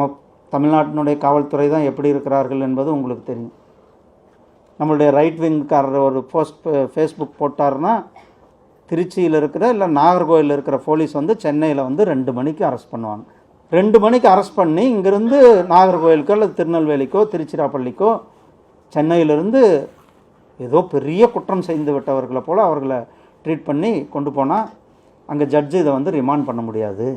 நம்ம தமிழ்நாட்டினுடைய காவல்துறை தான் எப்படி இருக்கிறார்கள் என்பது உங்களுக்கு தெரியும். நம்மளுடைய ரைட் விங்காரர் ஒரு போஸ்ட் ஃபேஸ்புக் போட்டார்னா திருச்சியில் இருக்கிற இல்லை நாகர்கோயிலில் இருக்கிற போலீஸ் வந்து சென்னையில் வந்து ரெண்டு மணிக்கு அரெஸ்ட் பண்ணுவாங்க. ரெண்டு மணிக்கு அரெஸ்ட் பண்ணி இங்கேருந்து நாகர்கோவிலுக்கோ இல்லை திருநெல்வேலிக்கோ திருச்சிராப்பள்ளிக்கோ சென்னையிலிருந்து ஏதோ பெரிய குற்றம் செய்து விட்டவர்களை போல் அவர்களை ட்ரீட் பண்ணி கொண்டு போனால் அங்கே ஜட்ஜு இதை வந்து ரிமாண்ட் பண்ண முடியாது.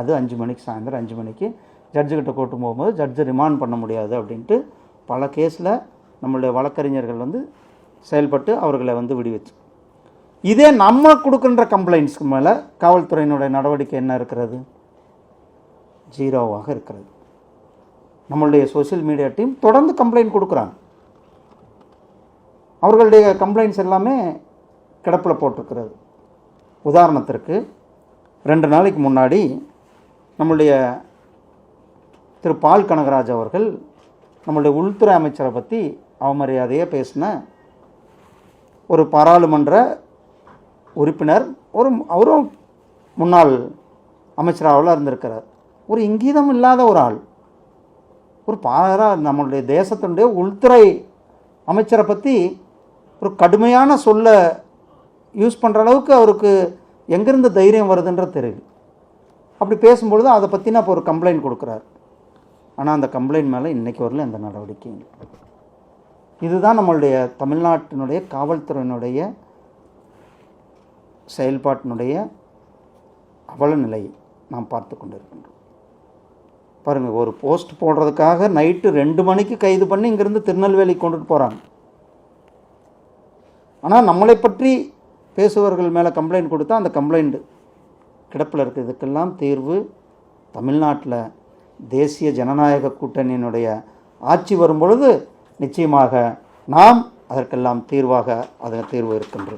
அது அஞ்சு மணிக்கு சாயந்தரம் அஞ்சு மணிக்கு ஜட்ஜுக்கிட்ட கூட்டும் போகும்போது ஜட்ஜு ரிமாண்ட் பண்ண முடியாது அப்படின்ட்டு பல கேஸில் நம்மளுடைய வழக்கறிஞர்கள் வந்து செயல்பட்டு அவர்களை வந்து விடுவிச்சு. இதே நம்ம கொடுக்குன்ற கம்ப்ளைண்ட்ஸ்க்கு மேலே காவல்துறையினுடைய நடவடிக்கை என்ன இருக்கிறது? ஜீரோவாக இருக்கிறது. நம்மளுடைய சோஷியல் மீடியா டீம் தொடர்ந்து கம்ப்ளைண்ட் கொடுக்குறாங்க. அவர்களுடைய கம்ப்ளைண்ட்ஸ் எல்லாமே கிடப்பில் போட்டிருக்கிறது. உதாரணத்திற்கு ரெண்டு நாளைக்கு முன்னாடி நம்மளுடைய திரு பால் கனகராஜ் அவர்கள் நம்மளுடைய உள்துறை அமைச்சரை பற்றி அவமரியாதையாக பேசின ஒரு பாராளுமன்ற உறுப்பினர் ஒரு அவரும் முன்னாள் அமைச்சராவில் இருந்திருக்கிறார். ஒரு இங்கீதம் இல்லாத ஒரு ஆள். ஒரு பாரா நம்மளுடைய தேசத்தினுடைய உள்துறை அமைச்சரை பற்றி ஒரு கடுமையான சொல்ல யூஸ் பண்ணுற அளவுக்கு அவருக்கு எங்கேருந்து தைரியம் வருதுன்ற தெரியல. அப்படி பேசும்பொழுது அதை பற்றின இப்போ ஒரு கம்ப்ளைண்ட் கொடுக்குறாரு. ஆனால் அந்த கம்ப்ளைண்ட் மேலே இன்றைக்கு வரல எந்த நடவடிக்கையும் இதுதான் நம்மளுடைய தமிழ்நாட்டினுடைய காவல்துறையினுடைய செயல்பாட்டினுடைய அவல நாம் பார்த்து கொண்டிருக்கின்றோம். பாருங்கள் ஒரு போஸ்ட் போடுறதுக்காக நைட்டு ரெண்டு மணிக்கு கைது பண்ணி இங்கேருந்து திருநெல்வேலி கொண்டுட்டு போகிறாங்க ஆனால் நம்மளை பற்றி பேசுபவர்கள் மேலே கம்ப்ளைண்ட் கொடுத்தா அந்த கம்ப்ளைண்ட் கிடப்பில் இருக்குது இதுக்கெல்லாம் தீர்வு தமிழ்நாட்டில் தேசிய ஜனநாயக கூட்டணியினுடைய ஆட்சி வரும்பொழுது நிச்சயமாக நாம் அதற்கெல்லாம் தீர்வாக அதன் தீர்வு இருக்கின்றது.